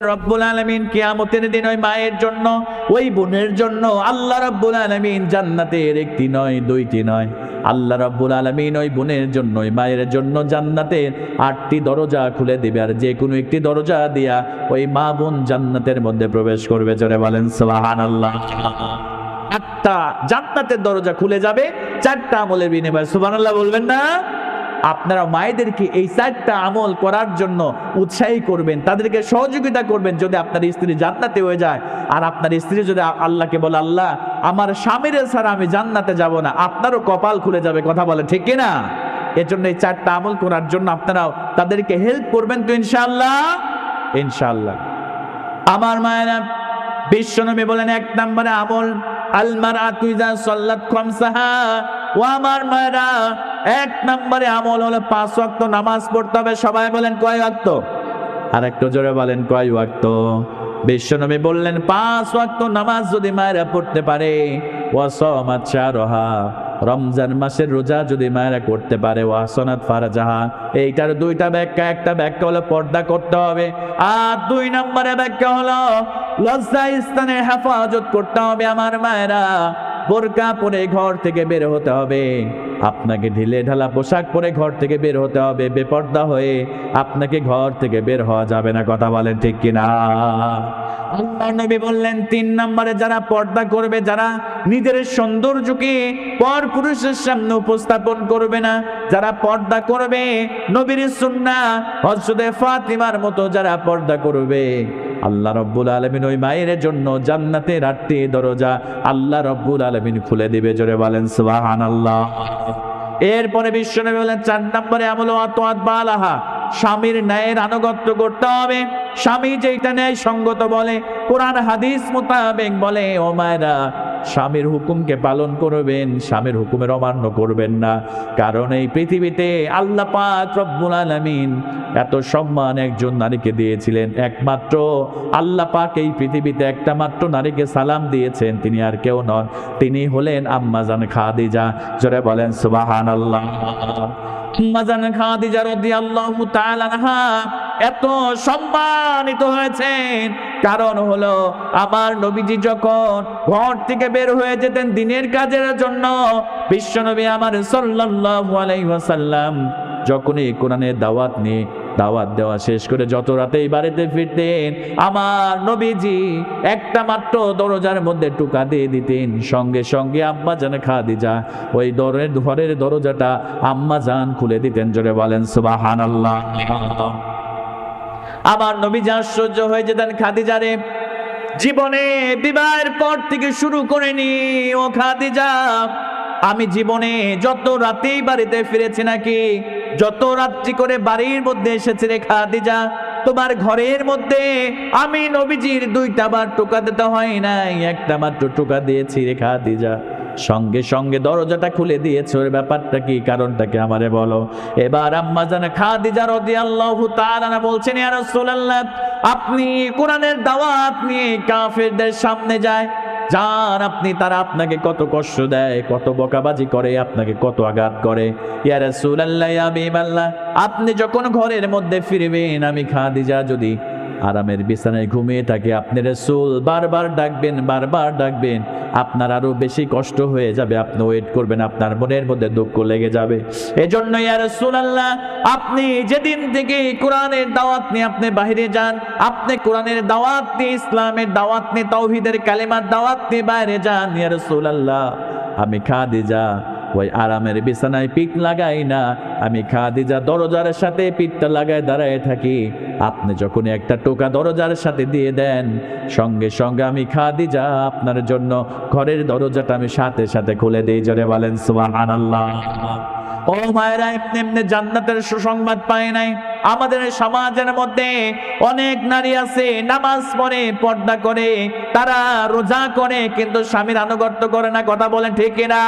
রব্বুল আলমিন কিয়ামতের দিন ওই মায়ের জন্য, ওই বোনের জন্য, আল্লাহ রব্বুল আলমিন জান্নাতের একটি নয়, দুইটি নয়। আল্লাহ রব্বুল আলমিন ওই বোনের জন্য, ওই মায়ের জন্য জান্নাতের আটটি দরজা খুলে দিবে। আর যে কোনো একটি দরজা দিয়া ওই মা বোন জান্নাতের মধ্যে প্রবেশ করবে। জোরে বলেন সোহান আল্লাহ একটা জান্নাতের দরজা খুলে যাবে, চারটা আমলের বিনিময়ে। সুবহানাল্লাহ বলবেন না? আপনারা মায়েদেরকে এই চারটা আমল করার জন্য উৎসাহী করবেন, তাদেরকে সহযোগিতা করবেন যদি আপনার স্ত্রী জান্নাতে হয়ে যায়। আর আপনার স্ত্রী যদি আল্লাহকে বলে, আল্লাহ, আমার স্বামীর ছাড়া আমি জান্নাতে যাব না, আপনারও কপাল খুলে যাবে। কথা বলে, ঠিক কিনা এর জন্য এই চারটা আমল করার জন্য আপনারাও তাদেরকে হেল্প করবেন তো ইনশাল্লাহ ইনশাল্লাহ আমার মায়েরা, বিশ্বনবী বলেন এক নম্বরে আমল আলমার আতুইজা সল্লাত খমসাহা। ও আমার মায়েরা এক নম্বরে আমল হলো পাঁচ ওয়াক্ত নামাজ পড়তে হবে। সবাই বলেন কয় ওয়াক্ত? আর একটু জোরে বলেন কয় ওয়াক্ত? বিশ্বনবী বললেন, পাঁচ ওয়াক্ত নামাজ যদি মায়েরা পড়তে পারে ওয়াসমাত শাহরহা, রমজান মাসের রোজা যদি মায়েরা করতে পারে ওয়াসনাত ফারাজাহা, এইটার দুইটা ব্যাখ্যা, একটা ব্যাখ্যা হলো পর্দা করতে হবে, আর দুই নম্বরে ব্যাখ্যা হলো লজ্জা স্থানে হেফাজত করতে হবে আমার মায়েরা। বোরকা পরে ঘর থেকে বের হতে হবে। আপনাকে ঢিলে ঢালা পোশাক পরে ঘর থেকে বের হতে হবে। বেপর্দা হয়ে আপনাকে ঘর থেকে বের হওয়া যাবে না, কথা বলেন ঠিক কিনা? আল্লাহ নবী বললেন, তিন নম্বরে যারা পর্দা করবে, যারা নিজের সৌন্দর্যকে পর পুরুষের সামনে উপস্থাপন করবে না, যারা পর্দা করবে, নবীর সুন্না হজরতে ফাতিমার মতো যারা পর্দা করবে আল্লাহ রব্বুল আলমিন ওই মায়ের জন্য জান্নাতের আটটি দরজা আল্লাহ রব্বুল আলমিন খুলে দিবে, জোরে বলেন সুবাহান আল্লাহ এরপরে বিশ্বনবী বলেন, চার নম্বরে আমল আতোয়াত বালাহা। স্বামীর ন্যায়ের আনুগত্য করতে হবে। স্বামী যেটা ন্যায় সঙ্গত বলে, কোরআন হাদিস মোতাবেক বলে, ও মায়েরা স্বামীর হুকুমকে পালন করবেন, স্বামীর হুকুমের অমান্য করবেন না। কারণ এই পৃথিবীতে আল্লাহ পাক রব্বুল আলামিন এত সম্মান একজন নারীকে দিয়েছিলেন। একমাত্র আল্লাহ পাক এই পৃথিবীতে একটা মাত্র নারীকে সালাম দিয়েছেন, তিনি আর কেউ নন। তিনি হলেন আম্মাজান খাদিজা। জোরে বলেন সুবাহান আল্লাহ আম্মাজান খাদিজা রাদিয়াল্লাহু তাআলা আনহা এত সম্মানিত হয়েছেন। কারণ হলো, আমার নবীজি যখন ঘর থেকে বের হয়ে যেতেন দিনের কাজের জন্য, বিশ্বনবী আমার সাল্লাল্লাহু যখনই কোরআনের দাওয়াত নিয়ে দাওয়াত দেওয়া শেষ করে যত রাতেই বাড়িতে ফিরতেন, আমার নবীজি একটা মাত্র দরজার মধ্যে টুকা দিয়ে দিতেন। সঙ্গে সঙ্গে আম্মা জান খাদিজা ওই দরের ঘরের দরজাটা আম্মা জান খুলে দিতেন। জোরে বলেন সুবাহান আল্লাহ আমার নবীজি আশ্চর্য হয়ে যেতেন খাদিজারে, জীবনে বিবাহের পর থেকে শুরু করে করেনি ও খাদিজা। আমি জীবনে যত রাতেই বাড়িতে ফিরেছি নাকি, যত রাত্রি করে বাড়ির মধ্যে এসেছি রে খাদিজা, তোমার ঘরের মধ্যে আমি নবীজির দুইটা বার টোকা দিতে হয় নাই, একটা মাত্র টোকা দিয়েছি রে খাদিজা। সঙ্গে সঙ্গে দরজাটা খুলে দিয়েছে। ওর ব্যাপারটা কি? কারণটাকে আমারে বলো? এবার আম্মা জানা খাদিজা রাদিয়াল্লাহু তাআলা বলছেন, ইয়া রাসূলুল্লাহ, আপনি কোরআনের দাওয়াত নিয়ে কাফেরদের সামনে যায়। যার আপনি, তারা আপনাকে কত কষ্ট দেয়, কত বকাবাজি করে, আপনাকে কত আঘাত করে। ইয়া রাসূলুল্লাহ, ইয়া হাবিবাল্লাহ, আপনি যখন ঘরের মধ্যে ফিরবেন, আমি খাদিজা যদি আরামের বিছানায় ঘুমিয়ে থাকে আপনি রসুল বারবার ডাকবেন বারবার ডাকবেন। আপনার আরও বেশি কষ্ট হয়ে যাবে, আপনি ওয়েট করবেন, আপনার মনের মধ্যে দুঃখ লেগে যাবে। এই এজন্য ইয়া রাসূলুল্লাহ, আপনি যেদিন থেকে কোরআনের দাওয়াত নিয়ে আপনি বাইরে যান, আপনি কোরআনের দাওয়াত নিয়ে, ইসলামের দাওয়াত নিয়ে, তাওহীদের কালেমার দাওয়াত নিয়ে বাইরে যান, ইয়া রাসূলুল্লাহ। আমি খাদিজা, ওই আরামের বিছানায় পিঠ লাগাই না, আমি খাদিজা দরজার সাথে পিঠটা লাগায় দাঁড়ায় থাকি। আপনি যখন একটা টোকা দরজার সাথে দিয়ে দেন, সঙ্গে সঙ্গে আমি খাদি যা আপনার জন্য ঘরের দরজাটা আমি সাথে সাথে খুলে দিই, জোরে বলেন, সুবহানাল্লাহ। ও মায়েরা, এমনি এমনি জান্নাতের সুসংবাদ পায় নাই। আমাদের সমাজের মধ্যে অনেক নারী আছে, নামাজ পড়ে, পর্দা করে, তারা রোজা করে, কিন্তু স্বামীর আনুগত্য করে না, কথা বলেন ঠিক না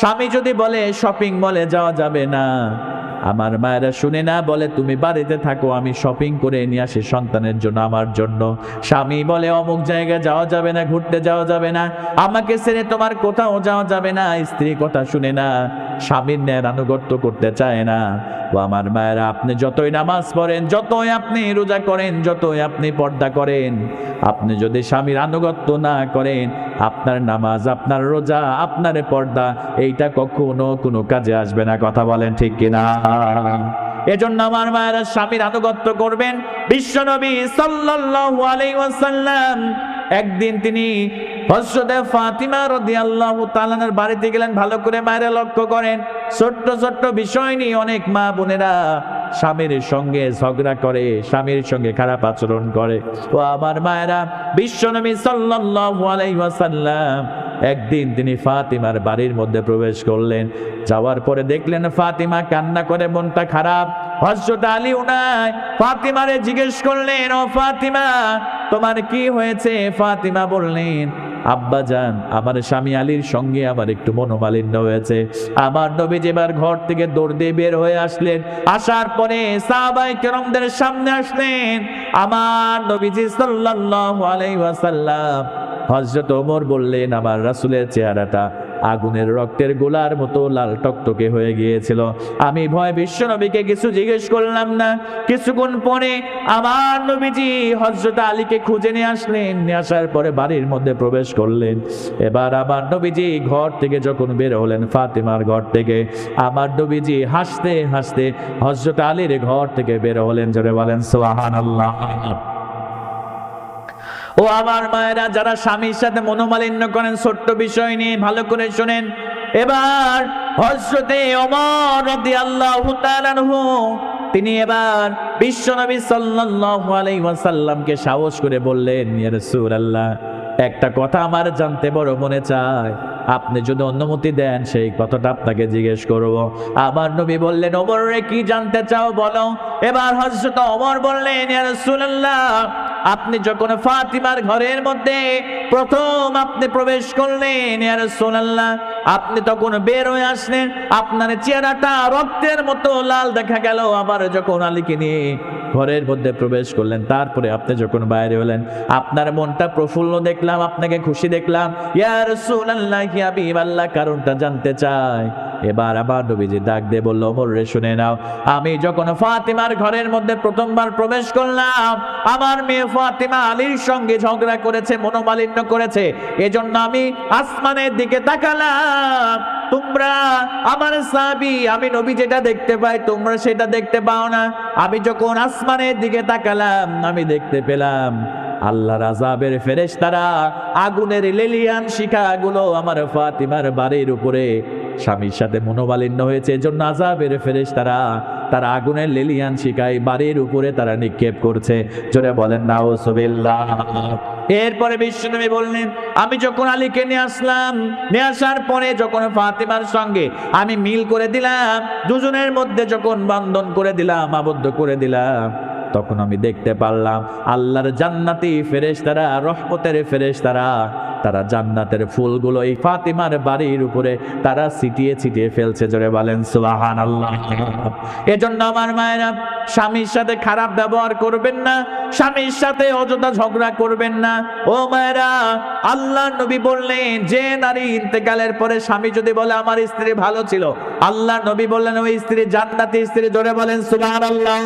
স্বামী যদি বলে, শপিং মলে যাওয়া যাবে না। আমার মায়েরা শুনে না বলে, তুমি বাড়িতে থাকো, আমি শপিং করে নিয়ে আসি সন্তানের জন্য, আমার জন্য। স্বামী বলে, অমুক জায়গায় যাওয়া যাবে না, ঘুরতে যাওয়া যাবে না। আমাকে ছেড়ে তোমার কোথাও যাওয়া যাবে না। স্ত্রী কথা শুনে না। স্বামীর ন্যায়ের আনুগত্য করতে চায় না। ও আমার মায়েরা, আপনি যতই নামাজ পড়েন, যতই আপনি রোজা করেন, যতই আপনি পর্দা করেন, আপনি যদি স্বামীর আনুগত্য না করেন, আপনার নামাজ, আপনার রোজা, আপনার পর্দা, এইটা কখনো কোনো কাজে আসবে না, কথা বলেন ঠিক কিনা? এজন্য আমার মায়েরা, স্বামীর আনুগত্য করবেন। বিশ্বনবী সাল্লাল্লাহু আলাইহি ওয়াসাল্লাম, একদিন তিনি হযরতে ফাতিমা রাদিয়াল্লাহু তাআলার বাড়িতে গেলেন, ভালো করে মায়েরা লক্ষ্য করেন। ছোট্ট ছোট্ট বিষয় নিয়ে অনেক মা বোনেরা স্বামীর সঙ্গে ঝগড়া করে, স্বামীর সঙ্গে খারাপ আচরণ করে। ও আমার মায়েরা, বিশ্বনবী সাল্লাল্লাহু আলাইহি ওয়াসাল্লাম একদিন তিনি ফাতিমার বাড়ির মধ্যে প্রবেশ করলেন। যাওয়ার পরে দেখলেন ফাতিমা কান্না করে, মনটা খারাপ। হজরত আলী উনায় ফাতিমারে জিজ্ঞেস করলেন, ও ফাতিমা, তোমার কি হয়েছে? ফাতিমা বললেন আব্বা যান, আমার স্বামী আলীর সঙ্গে আমার একটু মনোমালিন্য হয়েছে। আমার নবী যেবার ঘর থেকে দৌড় দিয়ে বের হয়ে আসলেন, আসার পরে সাহাবাই কেরমদের সামনে আসলেন। আমার নবীজি সাল্লাল্লাহু আলাইহি ওয়াসাল্লাম হজরত ওমর বললেন, আমার রাসূলের চেহারাটা আগুনের রক্তের গোলার মতো লাল টকটকে হয়ে গিয়েছিল। আমি ভয় বিশ্ব নবীকে কিছু জিজ্ঞেস করলাম না। কিছুক্ষণ পরে আমার নবীজি হজরত আলীকে খুঁজে নিয়ে আসলেন। নিয়ে আসার পরে বাড়ির মধ্যে প্রবেশ করলেন। এবার আমার নবীজি ঘর থেকে যখন বের হলেন, ফাতিমার ঘর থেকে, আমার নবীজি হাসতে হাসতে হজরত আলীর ঘর থেকে বের হলেন। জোরে বলেন সোহান আল্লাহ ও আমার মায়েরা, যারা স্বামীর সাথে মনোমালিন্য করেন, ছোট্ট বিষয় নিয়ে ভালো করে শোনেন। এবার হজরতে অমর আনহু, তিনি এবার বিশ্বনবী সাল্লাল্লাহু আলাইহি সাহস করে বললেন, ইয়া রাসূলুল্লাহ, একটা কথা আমার জানতে বড় মনে চায়। আপনি যদি অনুমতি দেন, সেই কথাটা আপনাকে জিজ্ঞেস করব। আমার নবী বললেন, ওমর রে, কি জানতে চাও বলো? এবার হযরত ওমর বললেন, ইয়া আপনি যখন ফাতিমার ঘরের মধ্যে প্রথম আপনি প্রবেশ করলেন সোনাল্লাহ আপনি তখন বের হয়ে আসলেন, আপনার চেহারাটা রক্তের মতো লাল দেখা গেল, আবার যখন আলীকে নিয়ে ঘরের মধ্যে প্রবেশ করলেন। তারপরে আপনি যখন বাইরে হলেন, আপনার মনটা প্রফুল্ল দেখলাম, আপনাকে খুশি দেখলাম। ইয়া রাসূলুল্লাহ কি হাবিবাল্লাহ কারণটা জানতে চাই এবার আবার নবীজি ডাক দিয়ে বলল, ওমর রে, শুনে নাও, আমি যখন ফাতিমার ঘরের মধ্যে প্রথমবার প্রবেশ করলাম, আমার মেয়ে ফাতিমা আলীর সঙ্গে ঝগড়া করেছে, মনোমালিন্য করেছে। এজন্য আমি আসমানের দিকে তাকালাম। তোমরা, আমার সাবি আমি নবী যেটা দেখতে পাই, তোমরা সেটা দেখতে পাও না। আমি যখন আসমানের দিকে তাকালাম, আমি দেখতে পেলাম আল্লাহ রাজাবের ফেরেশতারা আগুনের লেলিয়ান শিখাগুলো আমার ফাতিমার বাড়ির উপরে স্বামীর সাথে মনোমালিন্য হয়েছে। এজন্য আজাবের ফেরেশ তারা তারা আগুনের লেলিয়ান শিকায় বাড়ির উপরে তারা নিক্ষেপ করছে। জোরে বলেন না ও এরপরে বিশ্বনবী বললেন, আমি যখন আলীকে নিয়ে আসলাম, নিয়ে আসার পরে যখন ফাতেমার সঙ্গে আমি মিল করে দিলাম, দুজনের মধ্যে যখন বন্ধন করে দিলাম, আবদ্ধ করে দিলাম তখন আমি দেখতে পারলাম আল্লাহর জান্নাতি ফেরেশতারা, রহমতের ফেরেশতারা, তারা জান্নাতের ফুলগুলো এই ফাতিমার বাড়ির উপরে তারা ছিটিয়ে ছিটিয়ে ফেলছে, জোরে বলেন সুবাহান আল্লাহ এজন্য আমার মায়েরা, স্বামীর সাথে খারাপ ব্যবহার করবেন না, স্বামীর সাথে অযথা ঝগড়া করবেন না। ও মায়েরা আল্লাহ নবী বললেন, যে নারী ইন্তেকালের পরে স্বামী যদি বলে, আমার স্ত্রী ভালো ছিল আল্লাহ নবী বললেন, ওই স্ত্রী জান্নাতি স্ত্রী, জোরে বলেন সুবহান আল্লাহ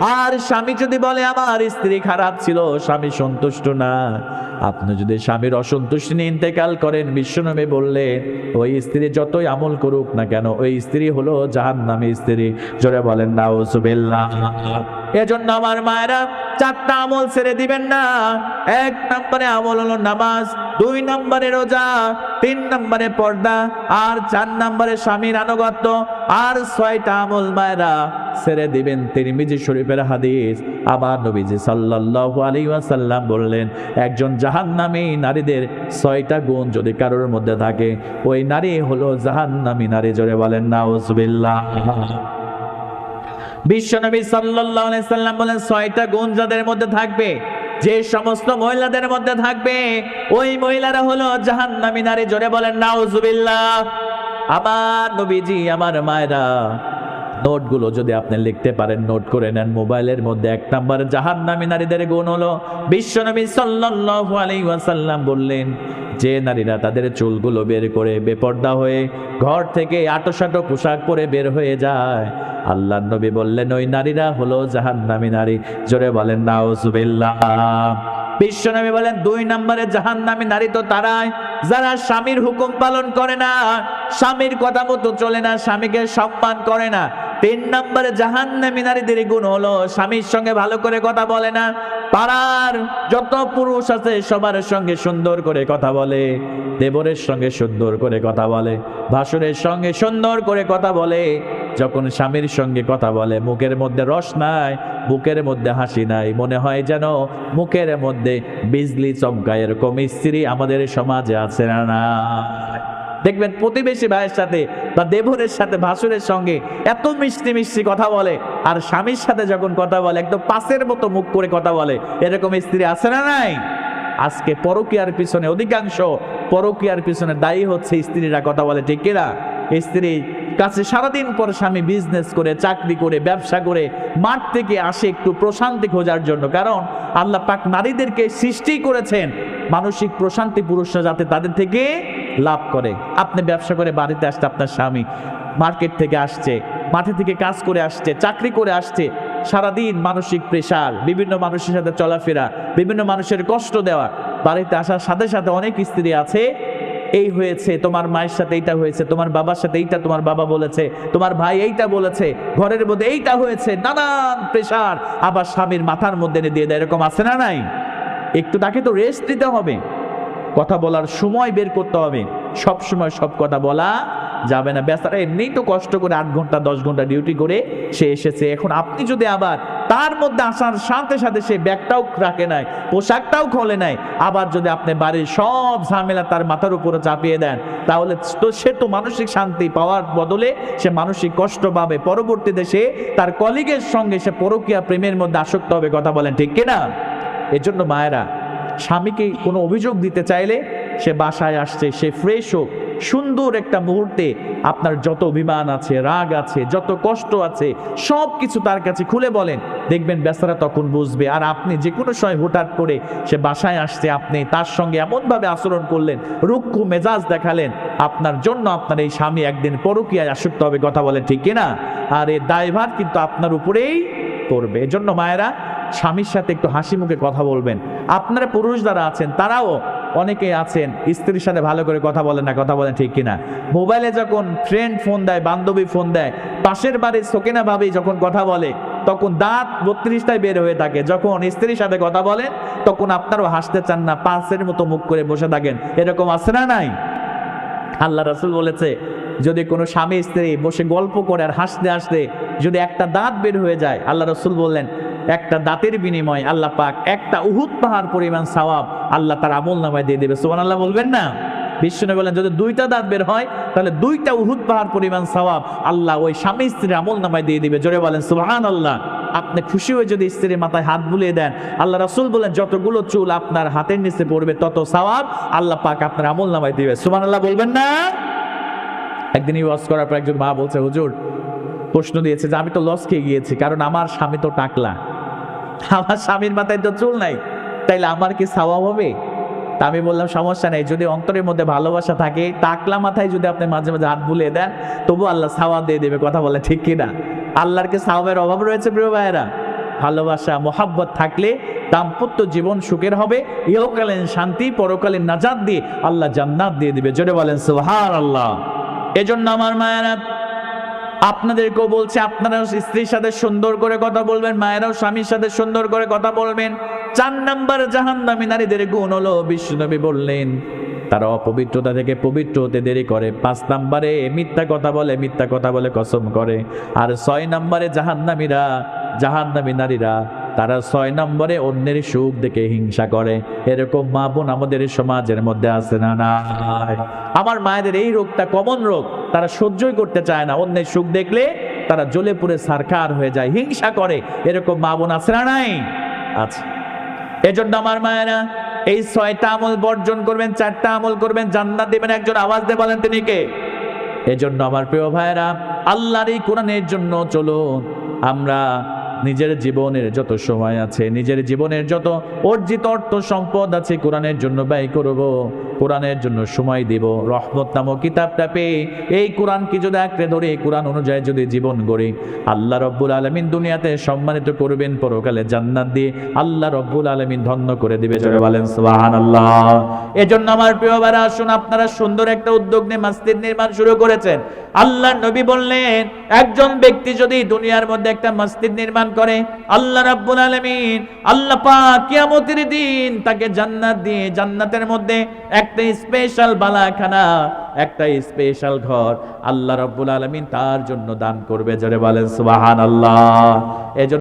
আর স্বামী যদি বলে, আমার স্ত্রী খারাপ ছিল, স্বামী সন্তুষ্ট না। আপনি যদি স্বামীর অসন্তুষ্টি নিয়ে ইন্তেকাল করেন, বিশ্বনবী বললেন, ওই স্ত্রী যতই আমল করুক না কেন, ওই স্ত্রী হলো জাহান নামে স্ত্রী। জোরে বলেন না ও সুবেল্লা এজন্য আমার মায়েরা চারটা আমল ছেড়ে দিবেন না। এক নম্বরে আমল হলো নামাজ, দুই নম্বরে রোজা, তিন নম্বরে পর্দা, আর চার নম্বরে স্বামীর আনুগত্য। আর ছয়টা আমল মায়েরা ছেড়ে দিবেন। তিরমিজি শরীফের হাদিস আবার নবীজি সাল্লাল্লাহু আলাইহি ওয়াসাল্লাম বললেন, একজন জাহান্নামী নারীদের ছয়টা গুণ যদি কারোর মধ্যে থাকে, ওই নারী হলো জাহান্নামী নারী। জোরে বলেন, নাউজুবিল্লাহ। বিশ্বনবী সাল্লাল্লাহু আলাইহি সাল্লাম বলেন, ছয়টা গুণ যাদের মধ্যে থাকবে, যে সমস্ত মহিলাদের মধ্যে থাকবে, ওই মহিলারা হলো জাহান্নামী নারী। জোরে বলেন, নাউজুবিল্লাহ। আমার নবীজি, আমার মায়েরা, নোটগুলো যদি আপনি লিখতে পারেন, নোট করে নেন। মোবাইলের মধ্যে এক নাম্বার জাহান নামী নারীদের গুণ হলো, বিশ্বনবী সাল্লাল্লাহু আলাইহি ওয়াসাল্লাম বললেন যে নারীরা তাদের চুলগুলো বের করে বেপর্দা হয়ে ঘর থেকে আটোসাটো পোশাক পরে বের হয়ে যায়। আল্লাহ নবী বললেন, ওই নারীরা হলো জাহান্নামী নারী। জোরে বলেন, নাউজুবিল্লাহ। বিশ্বনবী বলেন, দুই নম্বরে জাহান্নামী নারী তো তারাই, যারা স্বামীর হুকুম পালন করে না, স্বামীর কথা মতো চলে না, স্বামীকে সম্মান করে না। তিন নম্বরে জাহান্নামী নারীদের গুণ হলো, স্বামীর সঙ্গে ভালো করে কথা বলে না, পাড়ার যত পুরুষ আছে সবার সঙ্গে সুন্দর করে কথা বলে, দেবরের সঙ্গে সুন্দর করে কথা বলে, ভাসুরের সঙ্গে সুন্দর করে কথা বলে, যখন স্বামীর সঙ্গে কথা বলে, মুখের মধ্যে রস নাই, বুকের মধ্যে হাসি নাই, মনে হয় যেন মুখের মধ্যে বিজলি চমকায়, এরকম আমাদের সমাজে আছে না না দেখবেন প্রতিবেশী ভাইয়ের সাথে বা দেবরের সাথে, ভাসুরের সঙ্গে এত মিষ্টি মিষ্টি কথা বলে। আর স্বামীর সাথে যখন কথা বলে, একদম পাশের মতো মুখ করে কথা বলে। এরকম স্ত্রী আছে না নাই? আজকে পরকিয়ার পিছনে অধিকাংশ পরকিয়ার পিছনে দায়ী হচ্ছে স্ত্রীরা কথা বলে, ঠিক কিনা? স্ত্রী কাছে সারাদিন পর স্বামী বিজনেস করে, চাকরি করে, ব্যবসা করে, মাঠ থেকে আসে একটু প্রশান্তি খোঁজার জন্য। কারণ আল্লাহ পাক নারীদেরকে সৃষ্টি করেছেন। মানসিক প্রশান্তি পুরুষরা যাতে তাদের থেকে লাভ করে। আপনি ব্যবসা করে বাড়িতে আসতে আপনার স্বামী মার্কেট থেকে আসছে, মাঠে থেকে কাজ করে আসছে, চাকরি করে আসছে, সারাদিন মানসিক প্রেশার বিভিন্ন মানুষের সাথে চলাফেরা, বিভিন্ন মানুষের কষ্ট দেওয়া, বাড়িতে আসার সাথে সাথে অনেক স্ত্রী আছে এই হয়েছে, তোমার মায়ের সাথে এইটা হয়েছে, তোমার বাবার সাথে এইটা তোমার বাবা বলেছে, তোমার ভাই এইটা বলেছে, ঘরের মধ্যে এইটা হয়েছে, নানান প্রেশার আবার স্বামীর মাথার মধ্যে এনে দিয়ে দেয়, এরকম আছে না নাই? একটু তাকে তো রেস্ট দিতে হবে, কথা বলার সময় বের করতে হবে। সব সময় সব কথা বলা যাবে না। বেচারা এমনিই তো কষ্ট করে আট ঘণ্টা, দশ ঘণ্টা ডিউটি করে সে এসেছে। এখন আপনি যদি আবার তার মধ্যে আসার সাথে সাথে সে ব্যাগটাও রাখে নাই, পোশাকটাও খোলে নাই, আবার যদি আপনি বাড়ির সব ঝামেলা তার মাথার উপরে চাপিয়ে দেন, তাহলে তো সে তো মানসিক শান্তি পাওয়ার বদলে সে মানসিক কষ্ট পাবে। পরবর্তীতে সে তার কলিগের সঙ্গে সে পরকীয়া প্রেমের মধ্যে আসক্ত হবে, কথা বলেন ঠিক কিনা? এজন্য মায়েরা, স্বামীকে কোনো অভিযোগ দিতে চাইলে সে বাসায় আসছে, সে ফ্রেশ হোক, সুন্দর একটা মুহূর্তে আপনার যত অভিমান আছে, রাগ আছে, যত কষ্ট আছে সব কিছু তার কাছে খুলে বলেন। দেখবেন বেচারা তখন বুঝবে, আর আপনি যে কোনো সময় হুটহাট করে সে বাসায় আসছে, আপনি তার সঙ্গে এমনভাবে আচরণ করলেন, রুক্ষ মেজাজ দেখালেন, আপনার জন্য আপনার এই স্বামী একদিন পরকীয়ায় আসক্ত হবে, কথা বলে ঠিক কিনা? আর এই দায়ভার কিন্তু আপনার উপরেই পড়বে। এজন্য মায়েরা, স্বামীর সাথে একটু হাসি মুখে কথা বলবেন। আপনারা পুরুষ যারা আছেন, তারাও অনেকে আছেন, স্ত্রীর সাথে ভালো করে কথা বলেন না, কথা বলেন ঠিক কিনা। মোবাইলে যখন ফ্রেন্ড ফোন দেয়, বান্ধবী ফোন দেয়, পাশের বাড়ির সোকেনা ভাবি যখন কথা বলে, তখন দাঁত বত্রিশটায় বের হয়ে থাকে। যখন স্ত্রীর সাথে কথা বলেন তখন আপনারও হাসতে চান না পাশের মতো মুখ করে বসে থাকেন। এরকম আছে না নাই? আল্লাহ রাসুল বলেছে, যদি কোনো স্বামী স্ত্রী বসে গল্প করে আর হাসতে হাসতে যদি একটা দাঁত বের হয়ে যায়, আল্লাহ রসুল বললেন একটা দাঁতের বিনিময় আল্লাহ পাক একটা উহুদ পাহাড় পরিমাণ সওয়াব আল্লাহ তার আমল নামায় দিয়ে দেবে। সোমান আল্লাহ বলবেন না? বিষ্ণু বলেন, যদি দুইটা দাঁত বের হয়, তাহলে দুইটা উহুদ পাহাড় পরিমাণ সওয়াব আল্লাহ ওই স্বামী স্ত্রীর আমল নামায় দিয়ে দিবে। জোরে বলেন সুবহান আল্লাহ আপনি খুশি হয়ে যদি স্ত্রীর মাথায় হাত বুলিয়ে দেন, আল্লাহ রাসুল বলেন, যতগুলো চুল আপনার হাতের নিচে পড়বে, তত সওয়াব আল্লাহ পাক আপনার আমল নামায় দিবে। সুবহান আল্লাহ বলবেন না? একদিন ওয়াজ করার পর একজন মা বলছে, হুজুর, প্রশ্ন দিয়েছে যে আমি তো লস খেয়ে গিয়েছি, কারণ আমার স্বামী তো টাকলা। আমার স্বামীর মাথায় তো চুল নাই, তাইলে আমার কি সাওয়াব হবে? তা আমি বললাম, সমস্যা নেই, যদি অন্তরের মধ্যে ভালোবাসা থাকে, টাকলা মাথায় যদি আপনি মাঝে মাঝে হাত বুলিয়ে দেন, তবু আল্লাহ সাওয়াব দিয়ে দেবে, কথা বলে ঠিক কিনা আল্লাহর কি সাওয়াবের অভাব রয়েছে, প্রিয় ভাইয়েরা? ভালোবাসা, মোহাব্বত থাকলে দাম্পত্য জীবন সুখের হবে, ইহকালীন শান্তি, পরকালীন নাজাদ দিয়ে আল্লাহ জান্নাত দিয়ে দিবে। জোরে বলেন সুহার আল্লাহ এজন্য আমার মায়েরা আপনাদেরকেও বলছে, আপনারাও স্ত্রীর সাথে সুন্দর করে কথা বলবেন, মায়েরাও স্বামীর সাথে সুন্দর করে কথা বলবেন। চার নাম্বার জাহান্নামী নারীদের গুণ হলো, বিষ্ণুনবী বললেন, তারা অপবিত্রতা থেকে পবিত্র হতে দেরি করে। পাঁচ নাম্বারে মিথ্যা কথা বলে, মিথ্যা কথা বলে কসম করে। আর ছয় নাম্বারে জাহান্নামীরা, জাহান্নামী নারীরা তারা ছয় নম্বরে অন্যের সুখ দেখে হিংসা করে। এরকম মা বোন আমাদের সমাজের মধ্যে আছে না না আমার মায়েদের এই রোগটা কমন রোগ। তারা সহ্যই করতে চায় না। অন্যের সুখ দেখলে তারা জ্বলে পুড়ে সারকার হয়ে যায়, হিংসা করে। এরকম মা বোন আছে না নাই? আছে। এজন্য আমার মায়েরা এই ছয়টা আমল বর্জন করবেন, চারটা আমল করবেন, জান্নাত দেবেন। একজন আওয়াজ দিয়ে বলেন তিনি কে? এজন্য আমার প্রিয় ভাইরা আল্লাহর এই কোরআনের জন্য চলো আমরা নিজের জীবনের যত সময় আছে, নিজের জীবনের যত অর্জিত অর্থ সম্পদ আছে কোরআনের জন্য ব্যয় করব। কোরআনের জন্য সময় দিব, রহমত নামক কিতাবটা পেয়ে এই কোরআন কি যদি আঁকড়ে ধরে কোরআন অনুযায়ী যদি জীবন গড়ি, আল্লাহ রব্বুল আলমিন দুনিয়াতে সম্মানিত করবেন, পরকালে জান্নাত দিয়ে আল্লাহ রব্বুল আলমিন ধন্য করে দিবে, জোরে বলেন সুবাহান আল্লাহ এজন্য আমার প্রিয় ভাইরা, আসুন আপনারা সুন্দর একটা উদ্যোগ নিয়ে মসজিদ নির্মাণ শুরু করেছেন। আল্লাহ নবী বললেন, একজন ব্যক্তি যদি দুনিয়ার মধ্যে একটা মসজিদ নির্মাণ করে, আল্লাহ রাব্বুল আলামিন, আল্লাহ পাক কিয়ামতের দিন তাকে জান্নাত দিয়ে, জান্নাতের মধ্যে একটা স্পেশাল বালাখানা, একটা স্পেশাল ঘর। আল্লাহ রব্বুল আলমিন তার জন্য দান করবে, জোরে বলেন সুবাহান আল্লাহ এজন্য